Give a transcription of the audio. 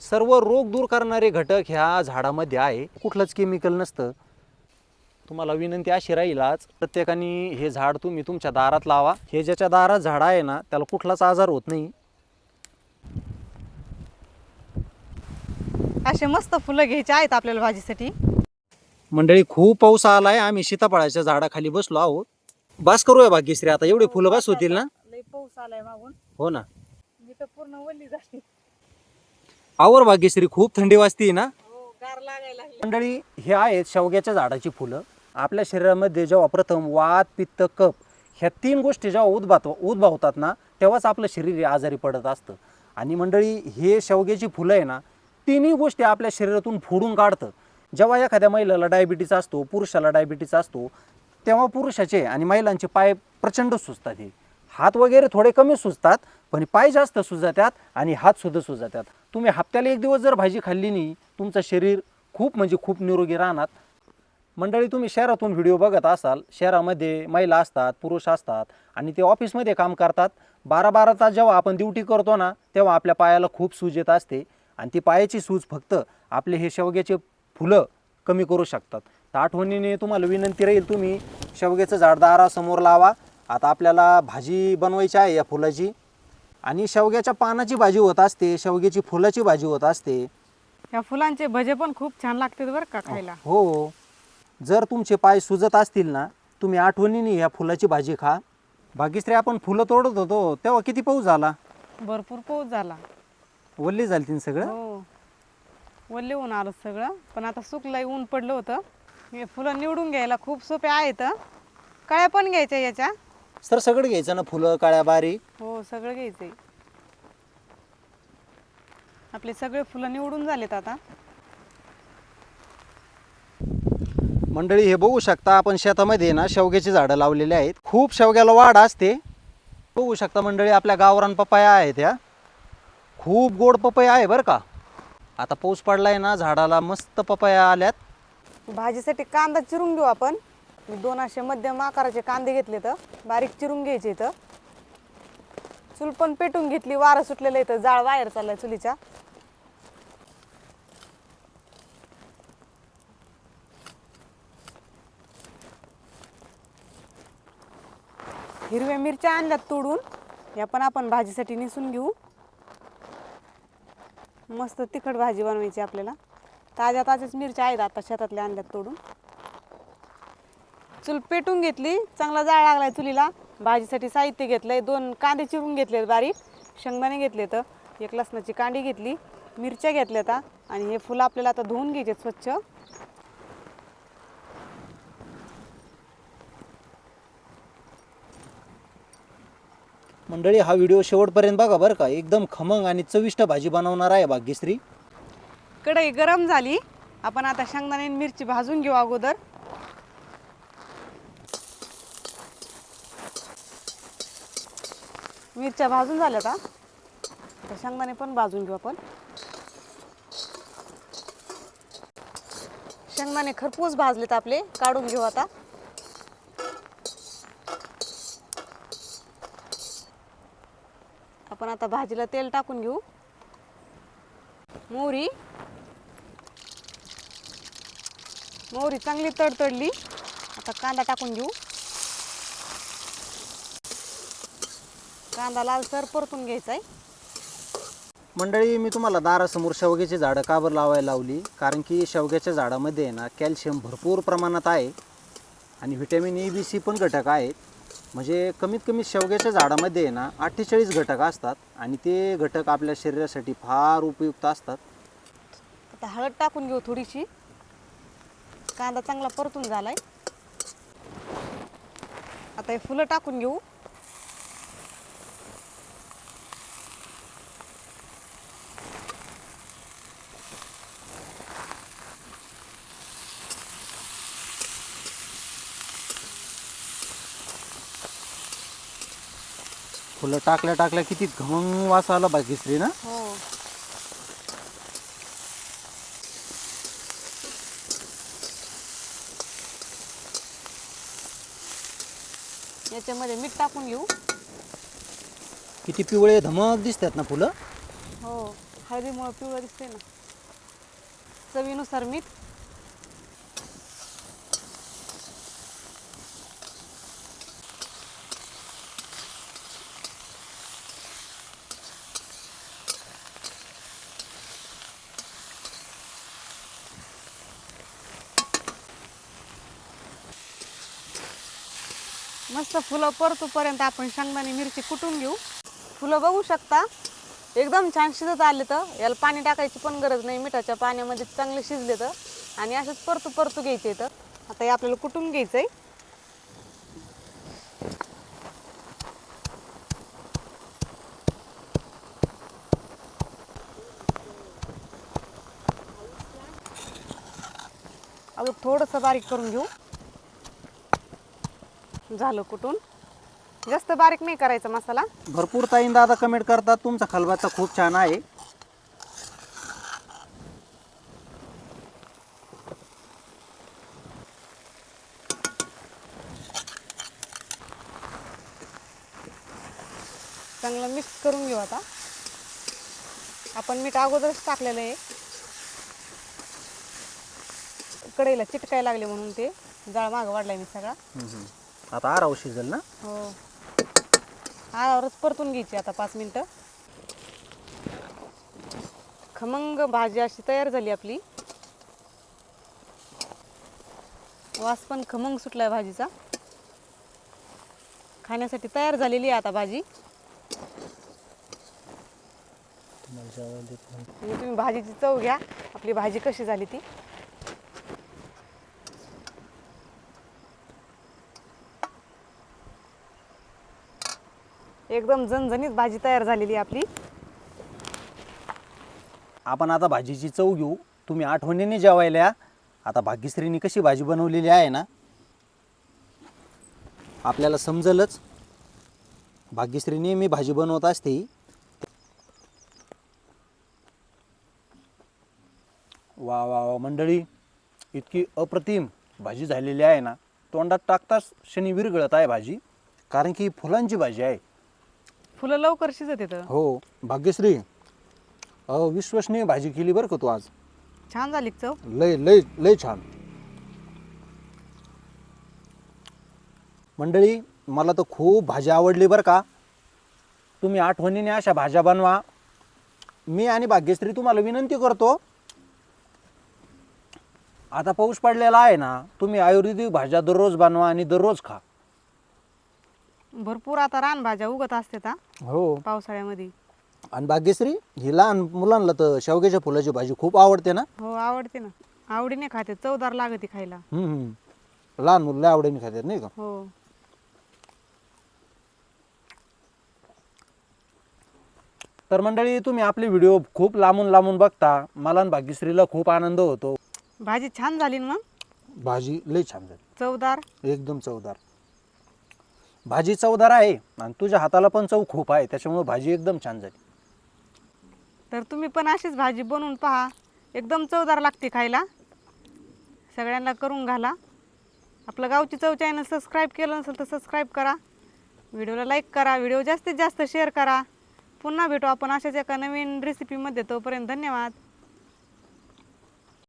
सर्व रोग दूर करणारे घटक ह्या झाडामध्ये आहे. कुठलंच केमिकल नसतं. तुम्हाला विनंती अशी राहील आज प्रत्येकाने हे झाड तुम्ही तुमच्या दारात लावा. हे ज्याच्या दारात झाड आहे ना त्याला कुठलाच आजार होत नाही. असे मस्त फुलं घ्यायचे आहेत आपल्याला भाजीसाठी. मंडळी खूप पाऊस आलाय. आम्ही सीताफळाच्या झाडाखाली बसलो आहोत. बास करूया भाग्यश्री आता एवढे फुलं बस होतील ना? लई पाऊस आलाय मागून. हो ना. मी तर पूर्ण वल्ली झाली. आवर भाग्यश्री खूप थंडी वाजती ना? हो गार लागायला लागली. मंडळी हे आहेत शेवग्याच्या झाडाची फुलं. आपल्या शरीरामध्ये जेव्हा प्रथम वात पित्त कप ह्या तीन गोष्टी जेव्हा उद्भात उद्भवतात ना तेव्हाच आपलं शरीर आजारी पडत असतं. आणि मंडळी हे शेवग्याची फुलं आहे ना तिन्ही गोष्टी आपल्या शरीरातून फोडून काढतं. जेव्हा एखाद्या महिलेला डायबिटीज असतो पुरुषाला डायबिटीज असतो तेव्हा पुरुषाचे आणि महिलांचे पाय प्रचंड सुजतात हे. हात वगैरे थोडे कमी सुजतात पण पाय जास्त सुजतात आणि हात सुद्धा सुजतात. तुम्ही हप्त्याला एक दिवस जर भाजी खाल्ली नाही तुमचं शरीर खूप म्हणजे खूप निरोगी राहणार. मंडळी तुम्ही शहरातून व्हिडिओ बघत असाल शहरामध्ये महिला असतात पुरुष असतात आणि ते ऑफिसमध्ये काम करतात. बारा बारा तास जेव्हा आपण ड्युटी करतो ना तेव्हा आपल्या पायाला खूप सूज येत असते आणि ती पायाची सूज फक्त आपले हे शेवग्याचे फुलं कमी करू शकतात. तर आठवणीने तुम्हाला विनंती राहील तुम्ही शेवग्याचं झाड दारासमोर लावा. आता आपल्याला भाजी बनवायची आहे या फुलाची. आणि शेवग्याच्या पानाची भाजी होत असते शेवग्याची फुलाची भाजी होत असते. या फुलांचे भजे पण खूप छान लागतात बरं का खायला. हो. जर तुमचे पाय सुजत असतील ना तुम्ही आठवणीने ह्या फुलाची भाजी खा. भाग्यश्री आपण फुलं तोडत होतो तेव्हा किती पाऊस झाला? भरपूर पाऊस झाला. वल्ली झाली तीन सगळं? हो. वल्ले ऊन आलं सगळं पण आता सुकलंय ऊन पडलं होतं. हे फुलं निवडून घ्यायला खूप सोपे आहेत. कळ्या पण घ्यायच्या याच्या? सर सगळं घ्यायचं ना फुलं काळ्या बारीक हो सगळं घ्यायचंय. आपले सगळे फुलं निवडून झालेत आता. मंडळी हे बघू शकता आपण शेतामध्ये ना शेवग्याची झाडं लावलेली आहेत. खूप शेवग्याला वाढ असते. बघू शकता मंडळी आपल्या गावरान पपया आहेत ह्या खूप गोड पपया आहे बरं का. आता पाऊस पडलाय ना झाडाला मस्त पपया आल्यात. भाजीसाठी कांदा चिरून घेऊ आपण. दोन असे मध्यम आकाराचे कांदे घेतले तर बारीक चिरून घ्यायचे इथं. चूल पण पेटून घेतली वारं सुटलेलं इथं. जाळ बाहेर चाललाय चुलीच्या. हिरव्या मिरच्या आणल्यात तोडून. या पण आपण भाजीसाठी निसून घेऊ. मस्त तिखट भाजी बनवायची आपल्याला. ताज्या ताज्याच मिरच्या आहेत आता शेतातल्या आणल्यात तोडून. चूल पेटून घेतली. चांगला जाळ लागलाय चुलीला. भाजीसाठी साहित्य घेतलंय. दोन कांदे चिरून घेतले बारीक. शेंगदाणे घेतले तर एक लसणाची कांडी घेतली. मिरच्या घेतल्या आता आणि हे फुलं आपल्याला आता धुवून घ्यायचे स्वच्छ. मंडळी हा व्हिडिओ शेवटपर्यंत बघा बरं का. एकदम खमंग आणि चविष्ट भाजी बनवणार आहे भाग्यश्री. कढई गरम झाली. आपण आता शेंगदाणे मिरची भाजून घेऊ अगोदर. मिरच्या भाजून झाल्या का आता शेंगदाणे पण भाजून घेऊ आपण. शेंगदाणे खरपूस भाजलेत आपले काढून घेऊ आता. आपण आता भाजीला तेल टाकून घेऊ. मोहरी. मोहरी चांगली तडतडली. आता कांदा टाकून घेऊ. कांदा लालसर परतून घ्यायचा आहे मंडळी मी तुम्हाला दारासमोर शेवग्याची झाडं का बरं लावायला लावली? कारण की शेवग्याच्या झाडामध्ये आहे ना कॅल्शियम भरपूर प्रमाणात आहे आणि व्हिटॅमिन ए बी सी पण घटक आहेत. म्हणजे कमीत कमी शेवग्याच्या झाडामध्ये आहे ना अठ्ठेचाळीस घटक असतात आणि ते घटक आपल्या शरीरासाठी फार उपयुक्त असतात. आता हळद टाकून घेऊ थोडीशी. कांदा चांगला परतून झालाय. आता हे फुलं टाकून घेऊ. फुलं टाकल्या टाकल्या किती घमंग वास आला भाग्यश्री ना. हो. याच्यामध्ये मीठ टाकून घेऊ. किती पिवळे धमक दिसतात ना फुलं. हो हळदीमुळं पिवळं दिसते ना. चवीनुसार मीठ. मस्त फुलं परतूपर्यंत आपण शेंगदाणे मिरची कुटून घेऊ. फुलं बघू शकता. एकदम छान शिजत आले तर. याला पाणी टाकायची पण गरज नाही. मिठाच्या पाण्यामध्ये चांगले शिजले तर. आणि असंच परतू परतू घ्यायचे तर. आता हे आपल्याला कुटून घ्यायचं आहे अजून थोडंसं बारीक करून घेऊ. झालं कुटून जास्त बारीक नाही करायचा मसाला. भरपूर ताईन दादा कमेंट करतात तुमचा खलबाचा खूप छान आहे. चांगलं मिक्स करून घेऊ आता. आपण मीठ अगोदरच टाकलेलं आहे. कढईला चिटकायला लागले म्हणून ते जाळ मागं वाढलाय मी सगळा. आता आराव शिजेल ना? हो. आरावरच परतून घ्यायची आता पाच मिनटं. खमंग भाजी अशी तयार झाली आपली. वास पण खमंग सुटलाय भाजीचा. खाण्यासाठी तयार झालेली आहे आता भाजी. तुम्ही भाजीची चव घ्या. आपली भाजी कशी झाली ती. एकदम झणझणीत भाजी तयार झालेली आहे आपली. आपण आता भाजीची चव घेऊ. तुम्ही आठवणीने जेवायला आता भाग्यश्रीनी कशी भाजी बनवलेली आहे ना? आपल्याला समजलंच. भाग्यश्री नेहमी भाजी बनवत असते. वा वा वा मंडळी इतकी अप्रतिम भाजी झालेली आहे ना. तोंडात टाकताच शनी विरघळत आहे भाजी. कारण की फुलांची भाजी आहे. फुलं लवकर शिजत येतं. हो भाग्यश्री अविश्वसनीय भाजी केली बरं का तू आज. छान झाली चव. लय लय लय छान. मंडळी मला तर खूप भाजी आवडली बरं का. तुम्ही आठवणीने अशा भाज्या बनवा. मी आणि भाग्यश्री तुम्हाला विनंती करतो. आता पाऊस पडलेला आहे ना तुम्ही आयुर्वेदिक भाज्या दररोज बनवा आणि दररोज खा. भरपूर आता रानभाज्या उगत असतात हा हो. पावसाळ्यामध्ये. आणि भाग्यश्री ही लहान मुलांना तर शेवग्याच्या फुलाची भाजी खूप आवडते ना? हो आवडते ना. आवडीने खाते चवदार लागते खायला. हम्म, हम्म. लहान मुलं लय आवडीने खातात नाही का? हो. तर मंडळी तुम्ही आपले व्हिडिओ खूप लांबून लांबून बघता. मला आणि भाग्यश्रीला खूप आनंद होतो. भाजी छान झाली ना मग? भाजी लई छान झाली. चवदार? एकदम चवदार. भाजी चवदार आहे आणि तुझ्या हाताला पण चव खूप आहे त्याच्यामुळे भाजी एकदम छान झाली. तर तुम्ही पण अशीच भाजी बनवून पहा. एकदम चवदार लागते खायला. सगळ्यांना करून घाला. आपलं गावची चव चॅनल सबस्क्राईब केलं नसेल तर सबस्क्राईब करा. व्हिडिओला लाईक करा. व्हिडिओ जास्तीत जास्त शेअर करा. पुन्हा भेटू आपण अशाच एका नवीन रेसिपीमध्ये तोपर्यंत धन्यवाद.